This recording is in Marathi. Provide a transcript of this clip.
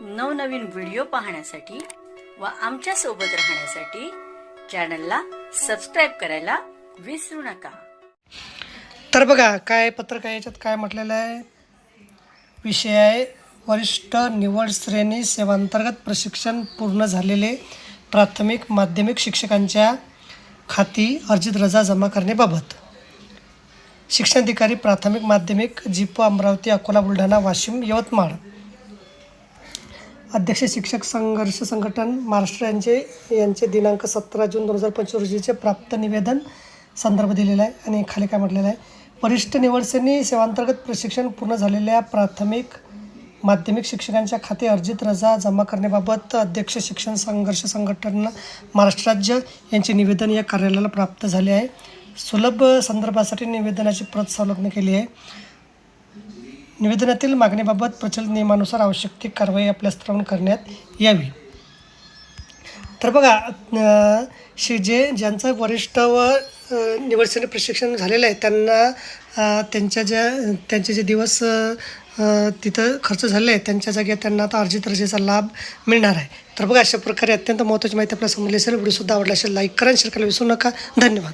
नवनवीन व्हिडिओ पाहण्यासाठी व आमच्यासोबत राहण्यासाठी चॅनलला सबस्क्राईब करायला विसरू नका. तर बघा काय पत्रक आहे याच्यात? काय म्हटलेलं आहे? विषय आहे वरिष्ठ निवड श्रेणी सेवांतर्गत प्रशिक्षण पूर्ण झालेले प्राथमिक माध्यमिक शिक्षकांच्या खाती अर्जित रजा जमा करण्याबाबत. शिक्षणाधिकारी प्राथमिक माध्यमिक जिपो अमरावती अकोला बुलढाणा वाशिम यवतमाळ. अध्यक्ष शिक्षक संघर्ष संघटन महाराष्ट्र यांचे यांचे दिनांक सतरा जून दोन हजार पंचवीस रोजीचे प्राप्त निवेदन संदर्भ दिलेला आहे आणि खाली काय म्हटलेलं आहे. वरिष्ठ निवडसेनी सेवांतर्गत प्रशिक्षण पूर्ण झालेल्या प्राथमिक माध्यमिक शिक्षकांच्या खाते अर्जित रजा जमा करण्याबाबत अध्यक्ष शिक्षण संघर्ष संघटन महाराष्ट्र राज्य यांचे निवेदन या कार्यालयाला प्राप्त झाले आहे. सुलभ संदर्भासाठी निवेदनाची प्रत संलग्न केली आहे. निवेदनातील मागणीबाबत प्रचलित नियमानुसार आवश्यक ती कारवाई आपल्या स्तरावरून करण्यात यावी. तर बघा अं, शे जे ज्यांचं वरिष्ठ व अं, निवडसेने प्रशिक्षण झालेलं आहे त्यांना त्यांच्या ज्या त्यांचे जे दिवस तिथं खर्च झाले आहे त्यांच्या जागी त्यांना आता अर्जित रजेचा लाभ मिळणार आहे. तर बघा अशा प्रकारे अत्यंत महत्त्वाची माहिती आपल्याला समजली असेल. व्हिडिओसुद्धा आवडला असेल लाईक करा शेअर करायला विसरू नका. धन्यवाद.